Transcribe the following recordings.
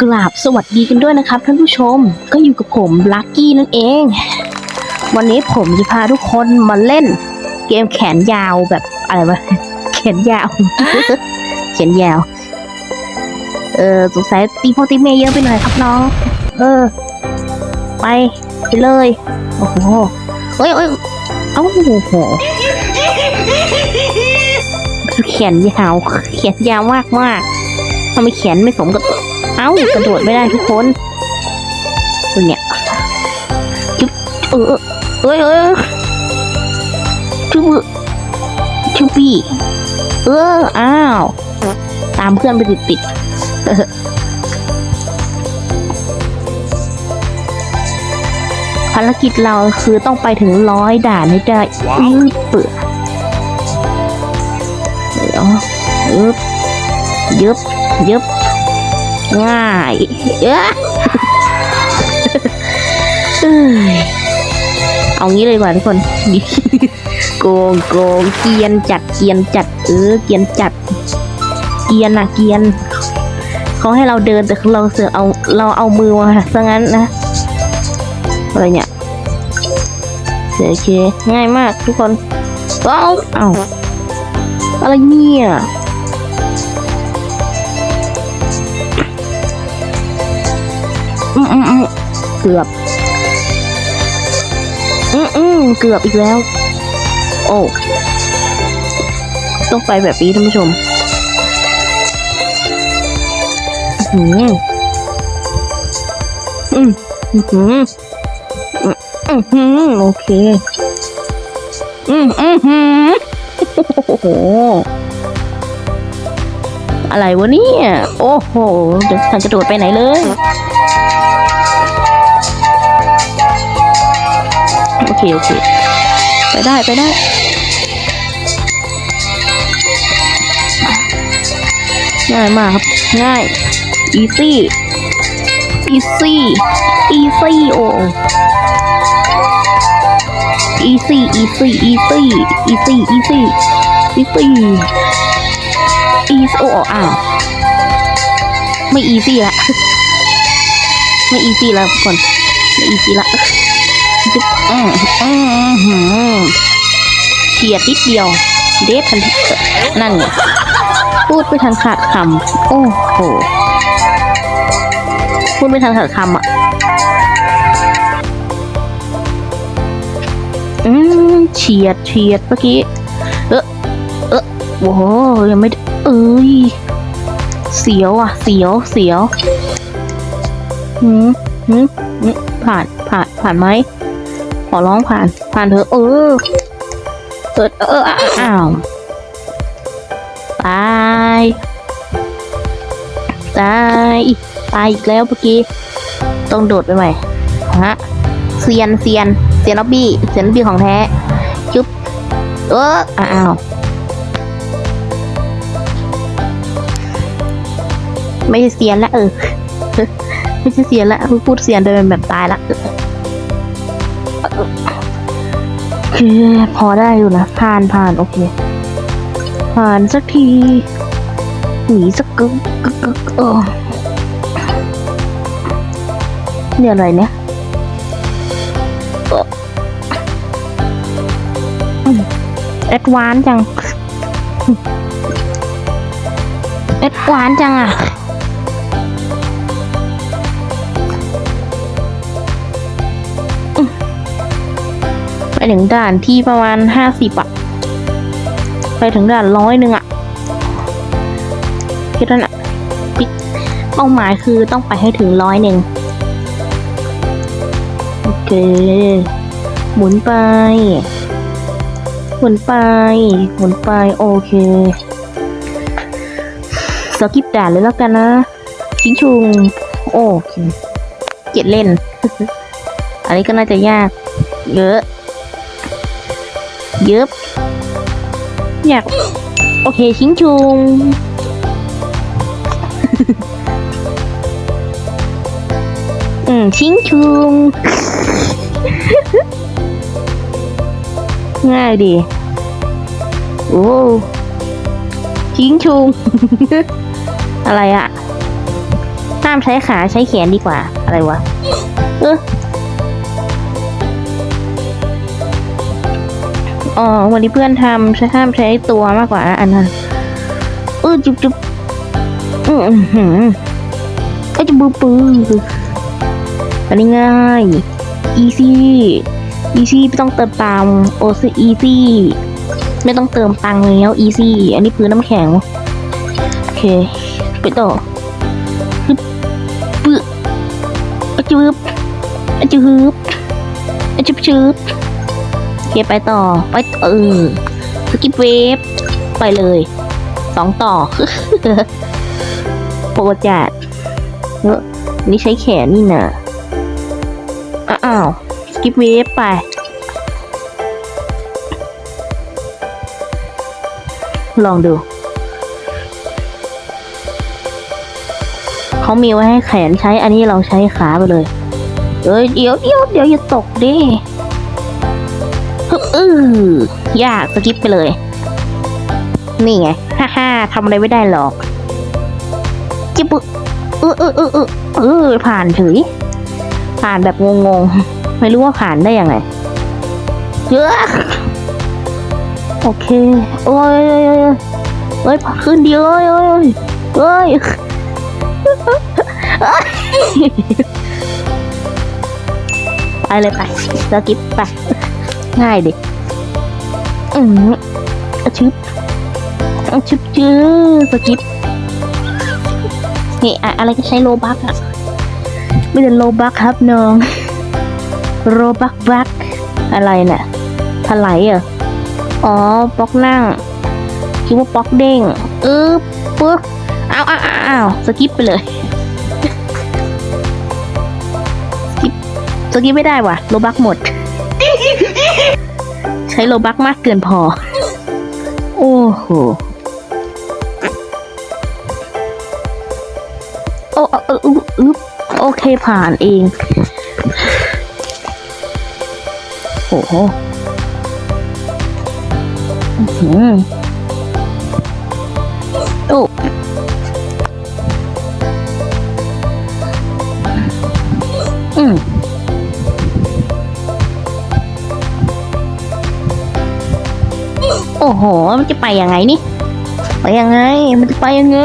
กราบสวัสดีกันด้วยนะครับท่านผู้ชมก็อยู่กับผมลักกี้นั่นเอง วันนี้ผมจะพาทุกคนมาเล่น เกมแขนยาวแบบอะไรวะแขนยาว แขนยาว เออสงสัยตีพ่อตีเมย์เยอะไปหน่อยครับน้องเออ ไปไปเลยโอ้โหเอ้ยเอ้ยเอ้าโอ้โหแขนยาวแขนยาวมากมากทำไมแขนไม่สมกับ เอ้ากระโดดไม่ได้ทุกคนตัวเนี่ยจุ๊บเออเอ้ยเอ้ยจุ๊บจุ๊บปี้เอออ้าว ตามเพื่อนไปติดติดภารกิจเราคือต้องไปถึงร้อยด่านให้ได้อื้อเปื่อเดี๋ยวยึบยึบยึบ ง่ายเอ้ยเอ้ยเอางี้เลยกว่าทุกคนโกงโกงเกียนจัดเกียนจัดเออเกียนจัด เกียนอะเกียนเขาให้เราเดินแต่เราเสือเอาเราเอามือมาซะงั้นนะอะไรเนี่ยโอเคง่ายมากทุกคนว้าเอาอะไรเนี่ย เกือบ อืมอืมเกือบอีกแล้ว โอ้ ต้องไปแบบนี้ท่านผู้ชมอืมอืมอืมอืมอืมโอเคอืมอืมอืมโอ้โห อะไรวะเนี่ย โอ้โหทานจะโดดไปไหนเลย โอเค โอเค ไปได้ไปได้ง่ายมากครับ ง่าย อีซี่ อีซี่ อีซี่โออีซี่ อีซี่ อีซี่ อีซี่ อีซี่ อีซี่ easy easy โอ้อ้าว ไม่ easy ละไม่ easy แล้วทุกคนไม่ easy ละจุ๊บอืมอืมอืมเฉียดนิดเดียว เดฟทันทีนั่นไงพูดไม่ทันขาดคำโอ้โหพูดไม่ทันขาดคำอะอืมเฉียดเฉียดเมื่อกี้ เออเออโอ้โหยังไม่ เอ้ย เสียวอะ เสียวเสียวหืมหืมหืผ่านผ่านผ่านไหมขอร้องผ่าน ผ่านเถอะเออเกิดเอออ้าวตายตายตายอีกแล้วเมื่อกี้ ต้องโดดไปใหม่ฮะเซียนเซียนเซียนล็อบบี้เซียนล็อบบี้ของแท้จุ๊บเอออ้าว ไม่ใช่เซียนละเออ ไม่ใช่เซียนละพูดเซียนโดยเป็นแบบตายละโอเคพอได้อยู่นะผ่านผ่านโอเค ผ่านสักทีหนีสักกึกกึกกึกเออเนี่ยอะไรเนี่ยแอดวานจังแอดวานจังอะ ไปถึงด่านที่ประมาณห้าสิบอะไปถึงด่านร้อยหนึ่งอะคิดว่านะปิ๊กเป้าหมายคือต้องไปให้ถึงร้อยหนึ่งโอเคหมุนไป หมุนไป หมุนไปโอเคสกิปด่านเลยแล้วกันนะชิงชุงโอเคเกียดเล่น อันนี้ก็น่าจะยาก เยอะ เยอะอยากโอเคชิงชุงอืมชิงชุง ง่ายดีโอ้ชิงชุง อะไรอะห้ามใช้ขาใช้แขนดีกว่า อะไรวะ เออ อ๋อวันนี้เพื่อนทำใช้ห้ามใช้ตัวมากกว่าอันนั้นเออจุ๊บจุ๊บอือหือก็จะบือปืออันนี้ง่าย easy easy ไม่ต้องเติมตังโอซ easy ไม่ต้องเติมตังแล้ว easy อันนี้พื้นน้ำแข็ง โอเค ไปต่อฮึบปึ๊บอะจืบอะจืบอจืบจืบ เคไปต่อ ไปเออสกิปเวฟไปเลยสองต่อโปรจัดเนอะนี่ใช้แขนนี่นะอ้าวสกิปเวฟไปลองดู เขามีไว้ให้แขนใช้ อันนี้เราใช้ขาไปเลยเอ้ยเดี๋ยวเดี๋ยวเดี๋ยวอย่าตกดิ อื้อยากสกิปไปเลย นี่ไง ฮ่าฮ่าทำอะไรไม่ได้หรอก จิบเออเออเออเออเออผ่านเฉยผ่านแบบงงๆ ไม่รู้ว่าผ่านได้ยังไงเยอะโอเค โอ้ยโอ้ยขึ้นเดียอ้ยโอ้ยโอ้ยไปเลยไปสกิปไป ง่ายดิอืมอชึบอชึบจื้อสกิปนี่อะอะไรก็ใช้โลบักอะไม่เป็นโลบักครับน้องโลบักบักอะไรน่ะถลายเหรออ๋อป๊อกนั่ง คิดว่าป๊อกเด้งเออปึ๊บอ้าวอ้าวอ้าวสกิปไปเลยสกิปสกิปไม่ได้ว่ะโลบักหมด ใช้โลบักมากเกินพอ โอ้โห โอ้เอออึ๊บโอเคผ่านเอง โอ้โห อื้อ โอ้โห มันจะไปยังไงนี่ ไปยังไง มันจะไปยังไง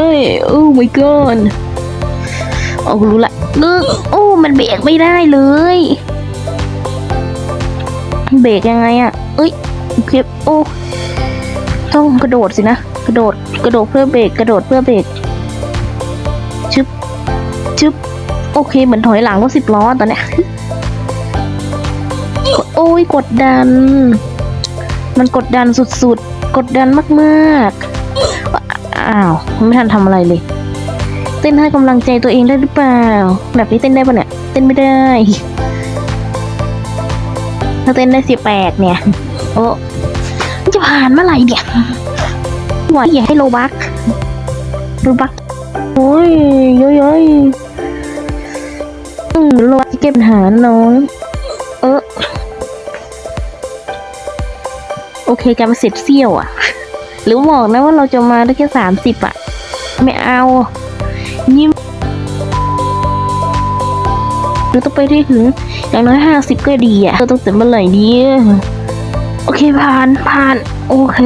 โอ้ my god โอ้รู้ละเออโอ้ มันเบรกไม่ได้เลย เบรกยังไงอะเอ้ยเก็บโอ้ต้องกระโดดสินะ กระโดด กระโดดเพื่อเบรก กระโดดเพื่อเบรก ชึบ ชึบ โอเค เหมือนถอยหลังรถสิบล้อตอนเนี้ยโอ้ยกดดัน มันกดดันสุดๆ กดดันมากๆ อ้าว ไม่ทันทำอะไรเลย เต้นให้กำลังใจตัวเองได้หรือเปล่า แบบนี้เต้นได้ปะเนี่ย เต้นไม่ได้ ถ้าเต้นได้สิแปดเนี่ย โอ้จะผ่านเมื่อไหร่เนี่ยหวานอย่าให้โลบักโลบักโอ้ยย้อยย้ยอืมโลบักเก็บปัญหาน้อง เออ เคกันมาเสร็จเซี่ยวอะ่ะหรือบอกนะว่าเราจะมาได้แค่สามสิบอะไม่เอายิ้มเราต้องไปได้ถึงอย่างน้อยห้าสิบก็ดีอะเราต้องเสร็จเมื่อไหร่ดีโอเคผ่านผ่าน โอเค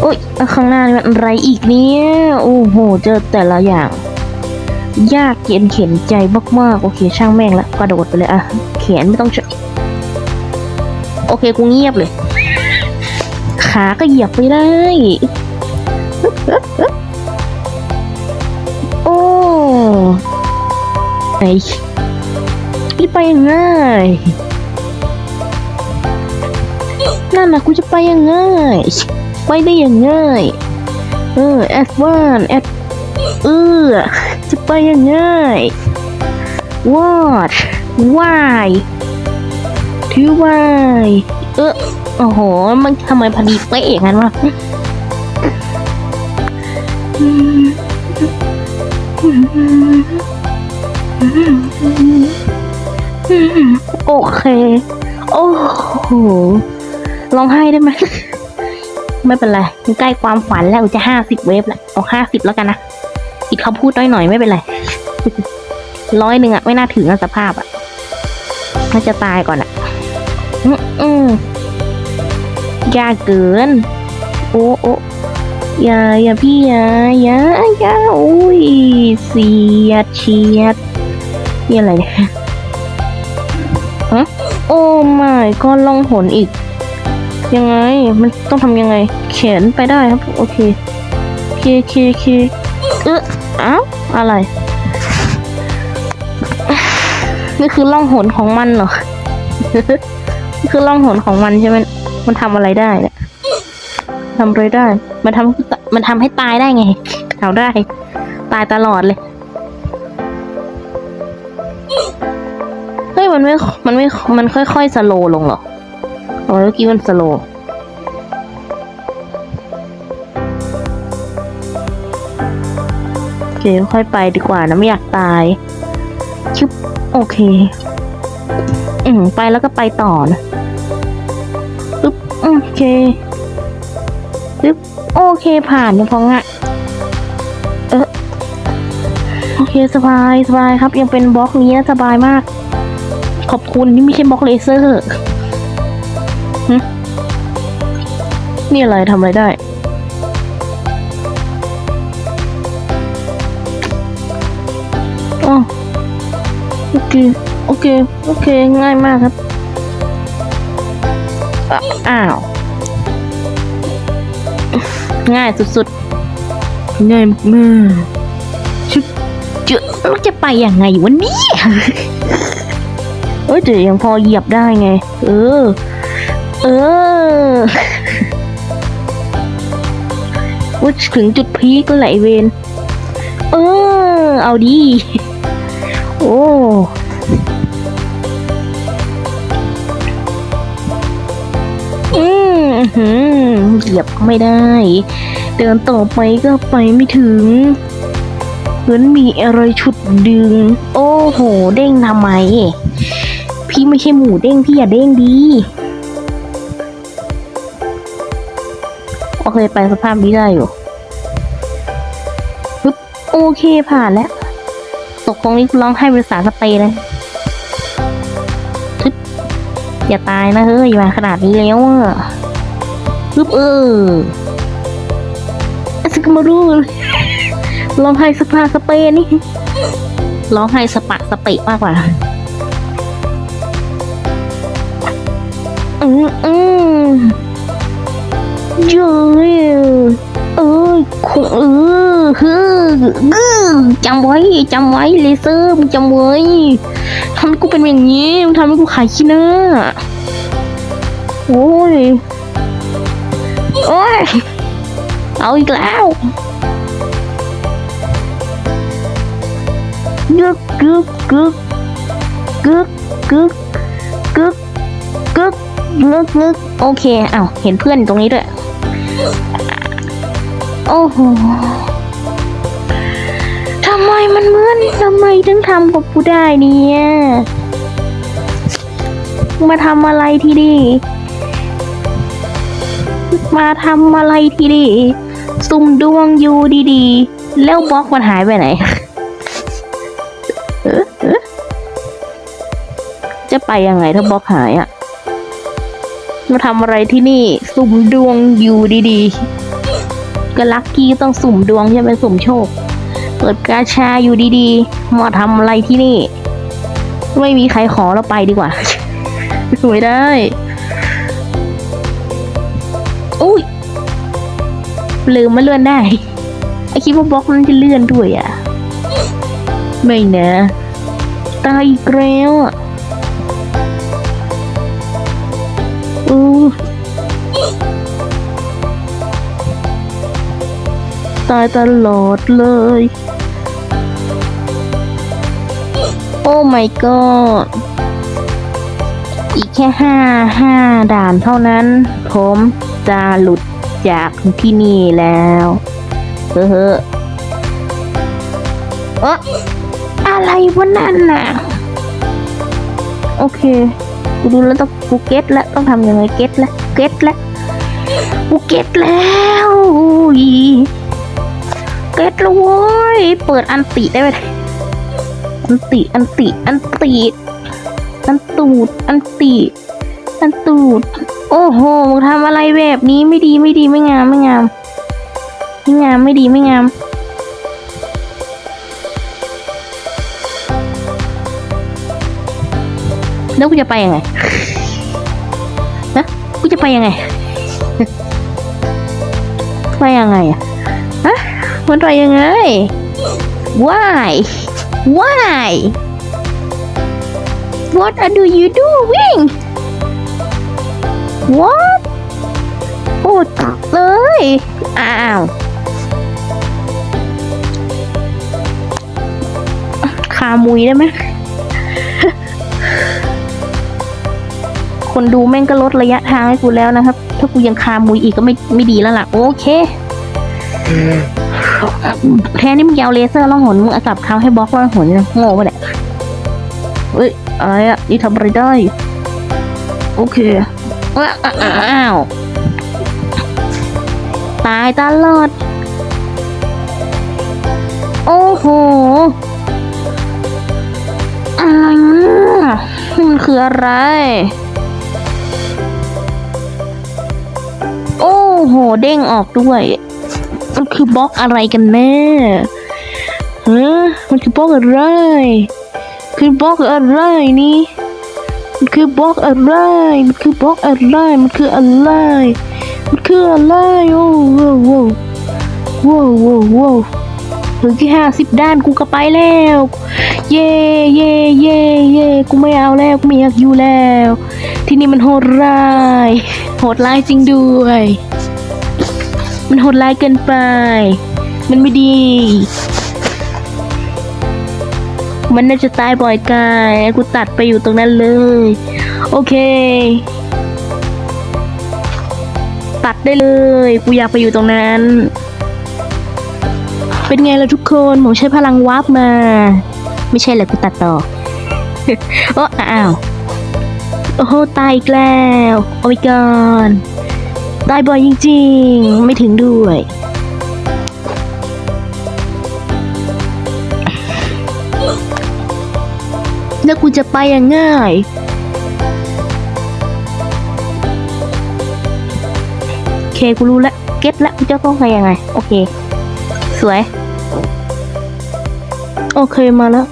โอ้ยข้างหน้านี่มันอะไรอีกเนี่ยโอ้โหเจอแต่ละอย่าง ยากเย็นเข็นใจมากๆโอเค ช่างแม่งละกระโดดไปเลยอะแขนไม่ต้องโอเคกูเงียบเลย ขาก็เหยียบไม่ได้ โอ้ไอ้นี่ไปยังไงนั่นนะกูจะไปยังไงไปได้ยังไงเออแอดวานแอดเออจะไปยังไง what why ถือ why เออโอ้โห มันทำไมพอดีเป๊ะอย่างนั้นวะโอเค โอ้โหร้องไห้ได้ไหมไม่เป็นไรใกล้ความฝันแล้วจะห้าสิบเวฟแล้วเอาห้าสิบแล้วกันนะอีกเขาพูดน้อยหน่อยไม่เป็นไรร้อยหนึ่งอะไม่น่าถึงอะสภาพอะถ้าจะตายก่อนอะ อืมอืมยากเกิน โอ้โอ้อย่าอย่าพี่อย่าอย่าอย่าโอ้ยเสียดเฉียดนี่อะไรเนี่ยฮะโอ้ไม่ก็ล่องหนอีก ยังไง มันต้องทำยังไง เขียนไปได้ครับ โอเคเคเคเคเอออ้าวอะไร นี่คือล่องหนของมันเหรอ คือล่องหนของมันใช่ไหมมันทำอะไรได้เนี่ยทำอะไรได้ มันทำมันทำให้ตายได้ไงเอาได้ ตายตลอดเลยเฮ้ยมันไม่ มันไม่ มันค่อยๆสโลลงหรออ๋อเมื่อกี้มันสโลโอเคค่อยไปดีกว่านะไม่อยากตายชึบโอเค มไปแล้วก็ไปต่อนะปึ๊บโอเคปึ๊บโอเคผ่านยังพองะเออโอเคสบายสบายครับ ยังเป็นบล็อกนี้นะสบายมาก ขอบคุณนี่ไม่ใช่บล็อกเลเซอร์นี่อะไรทำอะไรได้อ๋อโอเค โอเค โอเค ง่ายมากครับ อ้าว ง่ายสุดๆ ง่ายมากชุบเจอแล้วจะไปยังไงวันนี้เอ้ยแต่ยังพอเหยียบได้ไง เออ เออว่าถึงจุดพีก็ไหลเวน เออ เอาดี โอ้ อืมเหยียบไม่ได้ เดินต่อไปก็ไปไม่ถึงเหมือนมีอะไรฉุดดึง โอ้โห เด้งทำไม พี่ไม่ใช่หมูเด้งพี่อย่าเด้งดีโอเคไปสภาพนี้ได้อยู่ปึ๊บโอเคผ่านแล้ว ตกตรงนี้ร้องให้บริษัทสเปรย์เลย อย่าตายนะเฮ้ยมาขนาดนี้แล้วอะปึ๊บเออสกมารูร้องให้สปาสเปนี่ร้องให้สปะสเปะมากกว่าอืมอืมเยอะเออคงเออฮึกึจำไว้จำไว้เลเซอร์มึงจำไว้ ทำให้กูเป็นอย่างนี้มึงทำให้กูขายขี้หน้าโอ้ยโอ้ยเอาอีกแล้วกึกกึกกึกกึกกึกกึกกึกงึกงึกโอเคอ้าวเห็นเพื่อนตรงนี้ด้วย โอ้โห ไมมันเหมือนทำไมถึงทำกับกูได้เนี่ยมาทำอะไรทีดี มาทำอะไรทีดี สุ่มดวงอยู่ดีๆ แล้วบล็อกมันหายไปไหนเอ๊ะเอ๊ะจะไปยังไงถ้าบล็อกหายอะ มาทำอะไรที่นี่ สุ่มดวงอยู่ดีๆก็ลัคกี้ต้องสุ่มดวงใช่ไหมสุ่มโชค เปิดกาชาอยู่ดีๆ มาทำอะไรที่นี่ ไม่มีใครขอเราไปดีกว่าไม่ได้อุ้ยลืมมาเลื่อนได้ ไอคิดว่าบล็อกนั้นจะเลื่อนด้วยอะ ไม่นะ ตายอีกแล้วอะายตลอดเลย โอ้ my god อีกแค่ห้าห้าด่านเท่านั้น ผมจะหลุดจากที่นี่แล้วเฮ้อเฮ้อเอะอะไรวะนั่นน่ะ โอเค กูดูแล้วต้องกูเก็ตแล้ว ต้องทำยังไงเก็ตแล้ว เก็ตแล้ว กูเก็ตแล้วอุ้ย เก็ตแล้วโว้ย เปิดอันติได้ไหมอันติ อันติ อันติ อันตูด อันติ อันตูด โอ้โหมึงทำอะไรแบบนี้ไม่ดีไม่ดีไม่งามไม่งาม ไม่งามไม่ดีไม่งามแล้วกูจะไปยังไงนะกูจะไปยังไง ไปยังไงอะ มันไปยังไง why why what are do you doing what พูดเลย อ้าวคามุยได้ไหม คนดูแม่งก็ลดระยะทางให้กูแล้วนะครับ ถ้ากูยังคามุยอีกก็ไม่ไม่ดีแล้วล่ะ โอเค แทนนี่มึงยาวเลเซอร์ล่องหนมึงอากลับเท้าให้บล็อกล่องหนเนี่ยโง่ปะเนี่ยเอ้ยอะไรอะนี่ทำอะไรได้ โอเคอ้าวอ้าวตายตลอด โอ้โหอะไรนี่ยมันคืออะไร โอ้โห เด้งออกด้วย คือบล็อกอะไรกันแน่ฮะมันคือบล็อกอะไร คือบล็อกอะไรนี่มันคือบล็อกอะไร มันคือบล็อกอะไร มันคืออะไร มันคืออะไร โอ้โหโว้โว้โว้โว้เหลือแค่ห้าสิบด้านกูก็ไปแล้ว เย่เย่เย่เย่กูไม่เอาแล้ว กูไม่อยากอยู่แล้ว ที่นี่มันโหดร้าย โหดร้ายจริงด้วย มันโหดร้ายเกินไป มันไม่ดี มันน่าจะตายบ่อยกายกูตัดไปอยู่ตรงนั้นเลย โอเค ตัดได้เลย กูอยากไปอยู่ตรงนั้น เป็นไงล่ะทุกคน ผมใช้พลังวาร์ปมา ไม่ใช่เหรอกูตัดต่อโอ้อ้าว โอ้โหตายอีกแล้ว โอ้ยกอน ตายบ่อยจริงๆ ไม่ถึงด้วย แล้วกูจะไปยังง่าย โอเค กูรู้แล้ว เก็ตแล้วกูจะต้องไปยังไง โอเค สวย โอเคมาแล้ว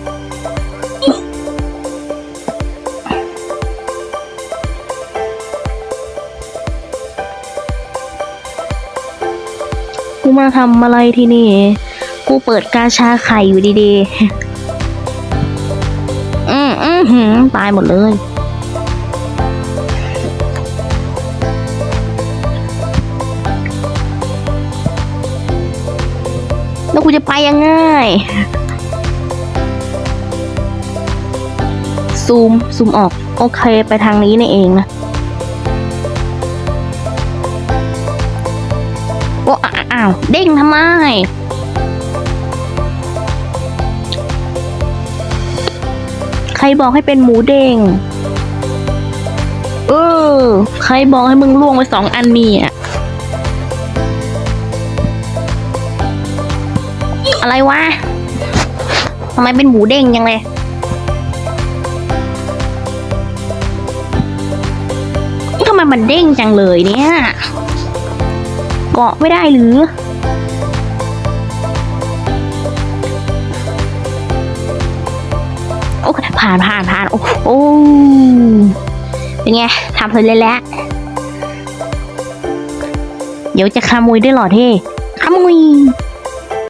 มาทำอะไรที่นี่ กูเปิดกาชาไข่อยู่ดีๆ อืมอืมหืมตายหมดเลย แล้วกูจะไปยังไง ซูม ซูมออก โอเค ไปทางนี้นี่เองนะาวเด้งทำไม ใครบอกให้เป็นหมูเด้งเออ ใครบอกให้มึงล่วงไปสองอันนี่อะอะไรวะทำไมเป็นหมูเด้งยังเลยทำไมมันเด้งจังเลยเนี่ย เกาะไม่ได้หรือ โอ้ผ่านผ่านผ่านโอ้โอ้เป็นไงทำเพลินเลยแหละเดี๋ยวจะขโมยด้วยหรอเท่ขโมย